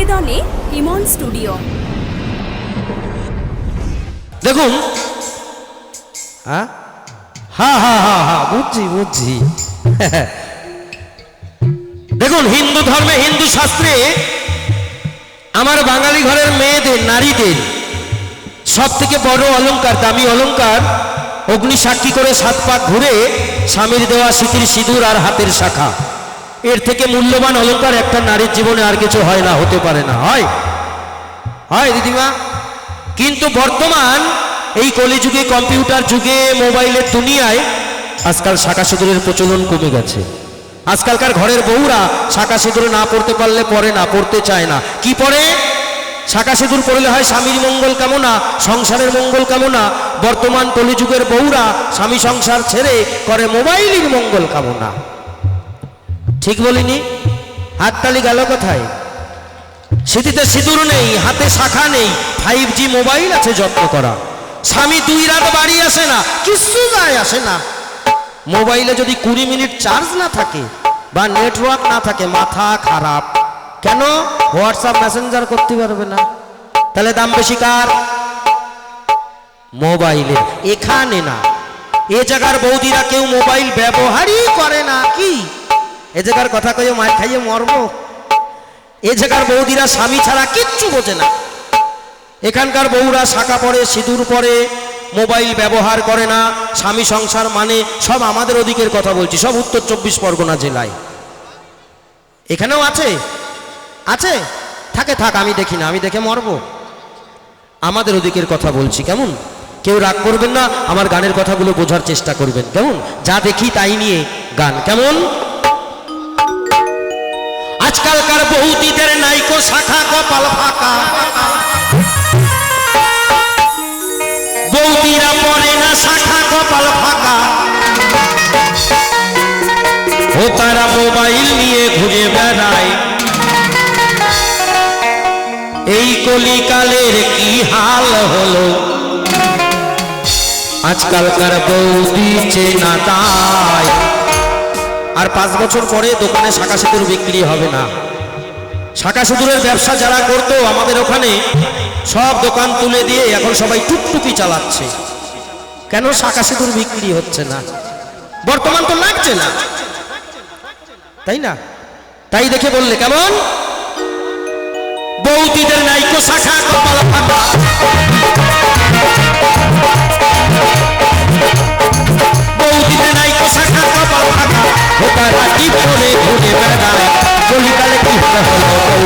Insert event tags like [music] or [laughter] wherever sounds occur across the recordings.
নিবেদনে ইমন studio. দেখুন। হ্যাঁ? হ্যাঁ হ্যাঁ হ্যাঁ হ্যাঁ বুঝছি বুঝছি। দেখুন, হিন্দু ধর্মে হিন্দু শাস্ত্রে আমার বাঙালি ঘরের মেয়েদের, নারীদের সব থেকে বড় অলংকার, দামি অলংকার অগ্নি সাক্ষী করে সাত পাক ঘুরে স্বামীর দেওয়া স্মৃতির সিঁদুর আর হাতের শাখা। এর থেকে মূল্যবান অলংকার একটা নারীর জীবনে আর কিছু হয় না, হতে পারে না। হয়। হয়, দিদিমা। কিন্তু বর্তমান এই কলিযুগে, কম্পিউটার যুগে, মোবাইলের দুনিয়ায় আজকাল শাখা সিঁদুরের প্রচলন কমে গেছে। আজকালকার ঘরের বউরা শাখা সিঁদুর না পড়তে পারলে পরে না পড়তে চায় না। কি পরে শাখা সিঁদুর পড়লে হয় স্বামীর মঙ্গল কামনা, সংসারের মঙ্গল কামনা। বর্তমান কলিযুগের বউরা স্বামী সংসার ছেড়ে করে মোবাইলের মঙ্গল কামনা। ঠিক বলিনি? হাততালি গেল কোথায়? স্মৃতিতে সিঁদুর নেই, হাতে শাখা নেই ফাইভ জি মোবাইল আছে যত্ন করা। স্বামী দুই রাত বাড়ি আসে না কিছু যায় আসে না। মোবাইলে যদি কুড়ি মিনিট চার্জ না থাকে বা নেটওয়ার্ক না থাকে, মাথা খারাপ। কেন? হোয়াটসঅ্যাপ মেসেঞ্জার করতে পারবে না। তাহলে দাম বেশি কার? মোবাইলের এখানে না। এ জায়গার বৌদিরা কেউ মোবাইল ব্যবহারই করে না, কি? এ জায়গার কথা কয়ে মার খাইয়ে মরবো। এ জায়গার বৌদিরা স্বামী ছাড়া কিচ্ছু বোঝে না। এখানকার বউরা শাখা পরে সিঁদুর পরে মোবাইল ব্যবহার করে না, স্বামী সংসার মানে সব আমাদের ওদিকের কথা বলছি, সব উত্তর চব্বিশ পরগনা জেলায়। এখানেও আছে? আছে? থাকে, থাক, আমি দেখি না, আমি দেখে মরব। আমাদের ওদিকের কথা বলছি, কেমন? কেউ রাগ করবেন না, আমার গানের কথাগুলো বোঝার চেষ্টা করবেন, কেমন? যা দেখি তাই নিয়ে গান, কেমন? আজকালকার বহুদিদের নাইকো শাখা কপাল ফাঁকা। বৌদিরা পরে না শাখা কপাল ফাঁকা। ও তারা মোবাইল নিয়ে ঘুরে বেড়ায়। এই কলিকালের কি হাল হলো? আজকালকার বৌদি চেনা তাই। আর পাঁচ বছর পরে দোকানে শাখা সিঁদুর বিক্রি হবে না। শাখা সিঁদুরের ব্যবসা যারা করতো আমাদের ওখানে, সব দোকান তুলে দিয়ে এখন সবাই টুকটুকি চালাচ্ছে। কেন শাখা সিঁদুর বিক্রি হচ্ছে না? বর্তমান তো লাগছে না। তাই না? তাই দেখে বললে কেমন? বৌদিদের নাইকো শাখা কপাল ফাঁকা ফাঁকা কি করে ঘুরে বেড়ায় কলিকালে কি হাল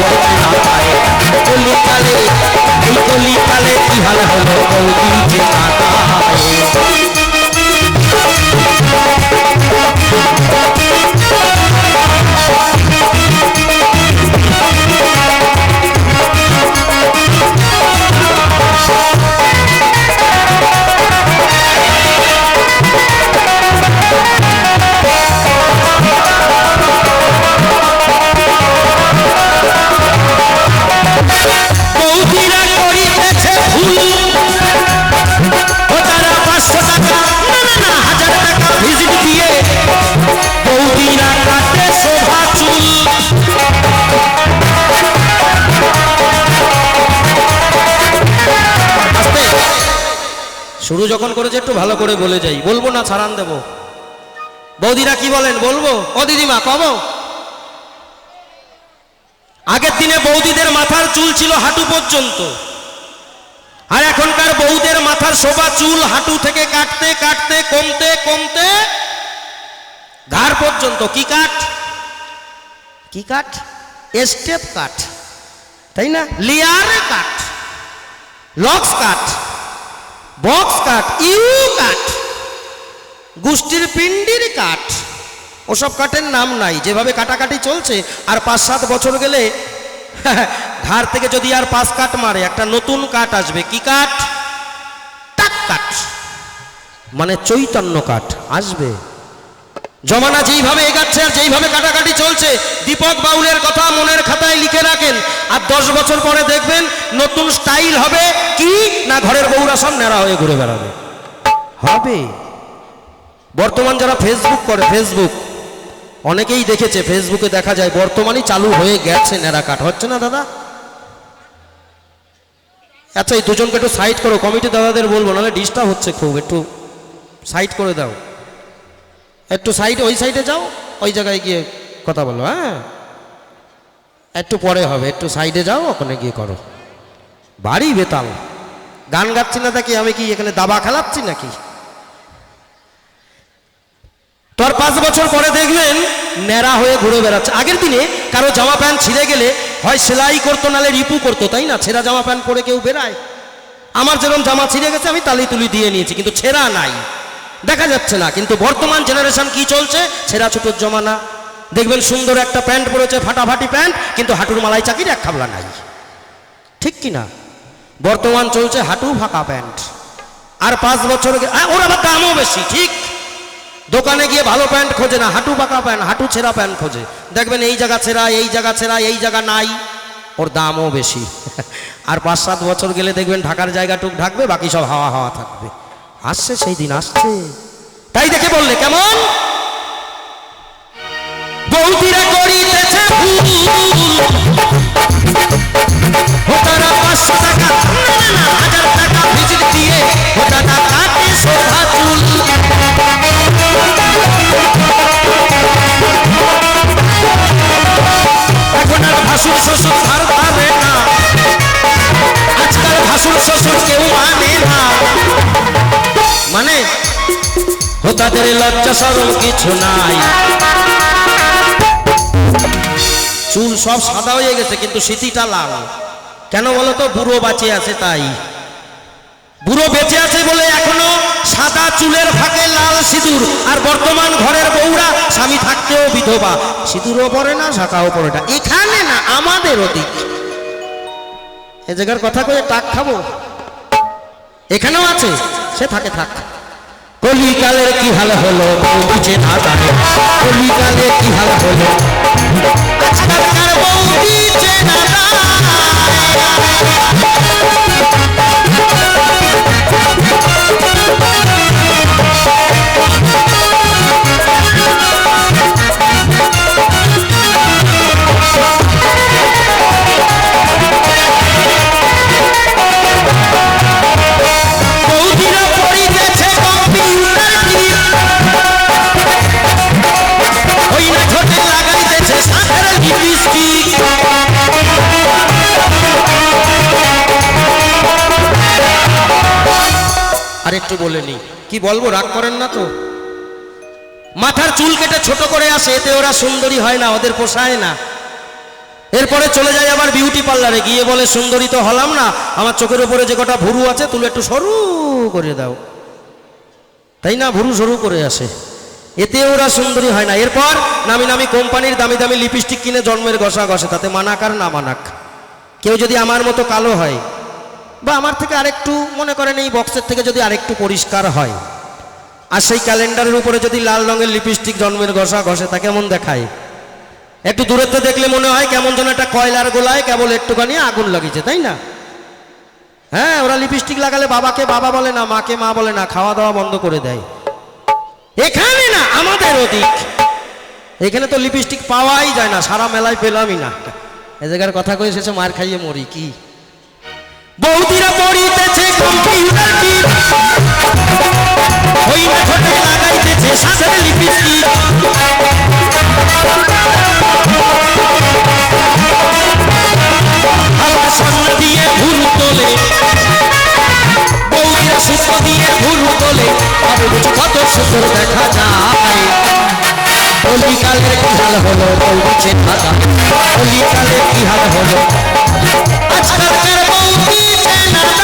বৌদি না পায় কি হাল হলো যে না পায় শুরু যখন করেছে, একটু ভালো করে বলে যাই। বলব না, ছাড়ান দেব। বৌদিরা কি বলেন? বলব? ও দিদিমা কব আগের দিনে বৌদিদের মাথার চুল ছিল হাঁটু পর্যন্ত। আর এখনকার বৌদের মাথার শোভা চুল হাঁটু থেকে কাটতে কাটতে, কমতে কমতে ঘাড় পর্যন্ত। কি কাট কি কাট স্টেপ কাট তাই না? Layer cut locks cut box cut, U cut, গোষ্ঠীর পিণ্ডির কাঠ, ওসব কাঠের নাম নাই। যেভাবে কাটাকাটি চলছে, আর পাঁচ সাত বছর গেলে, [laughs] ঘাড় থেকে যদি আর পাঁচ কাঠ মারে, একটা নতুন কাঠ আসবে। কি কাঠ? টাক কাঠ। মানে চৈতন্য কাঠ। আসবে। জমানা যেইভাবে এগাচ্ছে আর যেইভাবে কাটাকাটি চলছে, দীপক বাউলের কথা মনের খাতায় লিখে রাখেন। আর দশ বছর পরে দেখবেন নতুন স্টাইল হবে কি না ঘরের বউরা সব নেড়া হয়ে ঘুরে বেড়াবে। হবে। বর্তমান যারা ফেসবুক করে ফেসবুক অনেকেই দেখেছে ফেসবুকে দেখা যায় বর্তমানই চালু হয়ে গেছে নেড়া কাট হচ্ছে না দাদা? আচ্ছা এই দুজনকে একটু সাইড করো কমিটি দাদাদের বলব, নাহলে ডিস্টার্ব হচ্ছে খুব, একটু সাইড করে দাও। একটু সাইড ওই সাইডে যাও, ওই জায়গায় গিয়ে কথা বলো হ্যাঁ? একটু পরে হবে, একটু সাইডে যাও, ওখানে গিয়ে করো। বাড়ি বেতাল। গান গাচ্ছি না দেখি, আমি কি এখানে দাবা খেলাচ্ছি নাকি? তোর পাঁচ বছর পরে দেখবেন, ন্যাড়া হয়ে ঘুরে বেড়াচ্ছে। আগের দিনে কারও জামা প্যান্ট ছিঁড়ে গেলে, হয় সেলাই করতো, নালে রিপু করতো, তাই না? ছেঁড়া জামা প্যান্ট পরে কেউ বেরায় আমার যেরকম জামা ছিঁড়ে গেছে, আমি তালি তুলি দিয়ে নিয়েছি, কিন্তু ছেঁড়া নাই। দেখা যাচ্ছে না, কিন্তু বর্তমান জেনারেশন কি চলছে? ছেঁড়া ছুটোর জমানা। দেখবেন সুন্দর একটা প্যান্ট পরেছে, ফাটাফাটি প্যান্ট, কিন্তু হাঁটুর মালাই চাকির এক খাবলা নাই। ঠিক কি না বর্তমান চলছে হাঁটু ফাঁকা প্যান্ট। আর পাঁচ বছর ওর আবার দামও বেশি, ঠিক? দোকানে গিয়ে ভালো প্যান্ট খোঁজে না, হাঁটু পাকা প্যান্ট, হাঁটু ছেঁড়া প্যান্ট খোঁজে। দেখবেন এই জায়গা ছেঁড়া, এই জায়গা ছেঁড়া, এই জায়গা নাই। ওর দামও বেশি। [laughs] আর পাঁচ সাত বছর গেলে দেখবেন ঢাকার জায়গাটুক ঢাকবে, বাকি সব হাওয়া হাওয়া থাকবে। আসছে সেই দিন আসছে। তাই দেখে বললে কেমন? বৌদিরা করিতেছে ও তাদের লজ্জা সরম কিছু নাই। চুল সব সাদা হয়ে গেছে, কিন্তু স্মৃতিটা লাল। কেন বলো তো, বুড়ো বাঁচে আছে তাই। বুড়ো বেঁচে আছে বলে এখনও সাদা চুলের ফাঁকে লাল সিঁদুর, আর বর্তমান ঘরের বউরা স্বামী থাকতেও বিধবা। সিঁদুরও পরে না, শাখাও পরে না। এখানে না, আমাদের ওদিক। এ জায়গার কথা কয়ে টাক খাব? এখানেও আছে, সে থাকে থাক। কলিকালের কি হাল হলো? বুঝে না জানে। কলিকালে কি হাল হলো? বউ বুঝে না আর একটু বলে নি। কি বলব, রাগ করেন না তো? মাথার চুল কেটে ছোট করে আসে, এতে ওরা সুন্দরী হয় না, ওদের পোষায় না। এরপরে চলে যায় আবার বিউটি পার্লারে, গিয়ে বলে, সুন্দরী তো হলাম না, আমার চোখের উপরে যে কটা ভুরু আছে, তুলে একটু সরু করে দাও। তাই না, ভুরু সরু করে আসে। এতে ওরা সুন্দরী হয় না। এরপর নামি নামি কোম্পানির দামি দামি লিপস্টিক কিনে জন্মের ঘষা ঘষে, তাতে মানাক আর না মানাক। কেউ যদি আমার মতো কালো হয় বা আমার থেকে আরেকটু মনে করেন এই বক্সের থেকে যদি আরেকটু পরিষ্কার হয়। আর সেই ক্যালেন্ডারের উপরে যদি লাল রঙের লিপস্টিক জন্মের ঘষা ঘষে, তা কেমন দেখায়? একটু দূরত্বে দেখলে মনে হয় কেমন যেন একটা কয়লার গোলায় কেবল একটুখানি আগুন লাগিয়েছে, তাই না? হ্যাঁ ওরা লিপস্টিক লাগালে বাবাকে বাবা বলে না, মাকে মা বলে না খাওয়া দাওয়া বন্ধ করে দেয়। এখানে না, আমাদের ওদিক। এখানে তো লিপস্টিক পাওয়াই যায় না, সারা মেলায় পেলামই না। এ জায়গার কথা কয়ে শেষে মার খাইয়ে মরি, কি? বৌদিরা পড়িতেছে, কম্পিউটার কি? ওই ঠোঁটে লাগাইতেছে সাথে লিপস্টিক হালকা সামনে দিয়ে ভুল তোলে, বৌদিরা সুস্থ দিয়ে ভুল কি হাল হলো আজকালকার বৌদিছে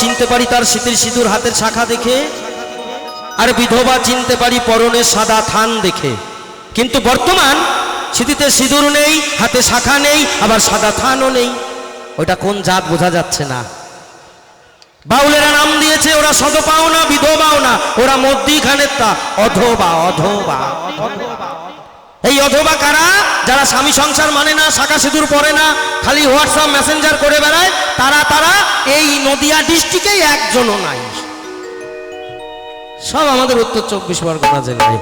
চিনতে পারি তার শীতের সিঁদুর হাতের শাখা দেখে, আর বিধবা চিনতে পারি পরনে সাদা থান দেখে। কিন্তু বর্তমান স্মৃতিতে সিঁদুর নেই, হাতে শাখা নেই, আবার সাদা থানও নেই। ওটা কোন জাত বোঝা যাচ্ছে না। বাউলেরা নাম দিয়েছে, ওরা সদপাও না বিধবাও না ওরা মধ্যিখানের তা অধবা অধবা। এই অথবা কারা? যারা স্বামী সংসার মানে না, শাখা সিঁদুর পরে না, খালি হোয়াটসঅ্যাপ, মেসেঞ্জার করে বেড়ায়, তারা তারা এই নদিয়া ডিস্ট্রিক্টেই একজনও নাই। সব আমাদের উত্তর চব্বিশ পরগনা জেলায়।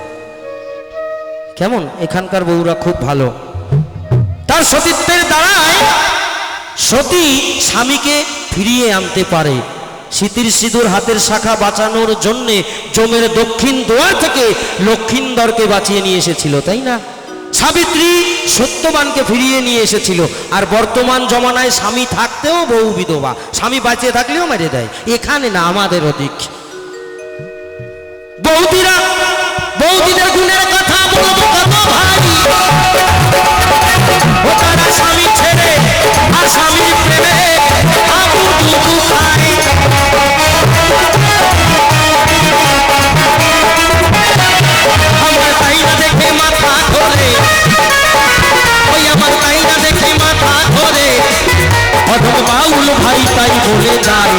কেমন? এখানকার বউরা খুব ভালো। তার সতীত্বের দ্বারাই সতী স্বামীকে ফিরিয়ে আনতে পারে। শীতির সিঁদুর হাতের শাখা বাঁচানোর জন্যে জমের দক্ষিণ দুয়ার থেকে লক্ষিন্দরকে বাঁচিয়ে নিয়ে এসেছিল, তাই না? সাবিত্রী সত্যবানকে ফিরিয়ে নিয়ে এসেছিল, আর বর্তমান জমানায় স্বামী থাকতেও বউ বিধবা। স্বামী বাঁচিয়ে থাকলেও মেরে দেয়, এখানে না আমাদের অধিক। বৌদিরা, বৌদিদের গুণের কথা যায়।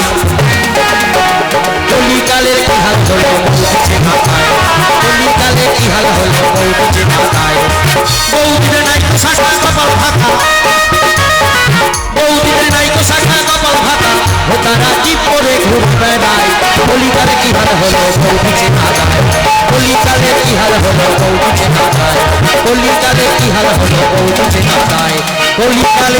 কলিকালের হাল হলো বলছে মাথায়। কলিকালের কি হাল বলছে মাথায়। বৌদিরে নাই তো শাখা কপাল ফাঁকা। বৌদিরে নাই তো শাখা কপাল ফাঁকা। ও তারা কি করে ঘুর বেড়ায় কলিকালে কি হাল বৌদিছে মাথায়। কলিকালে কি হাল বৌদিছে মাথায়। কলিকালে কি হাল বৌদিছে মাথায়। কলিকালে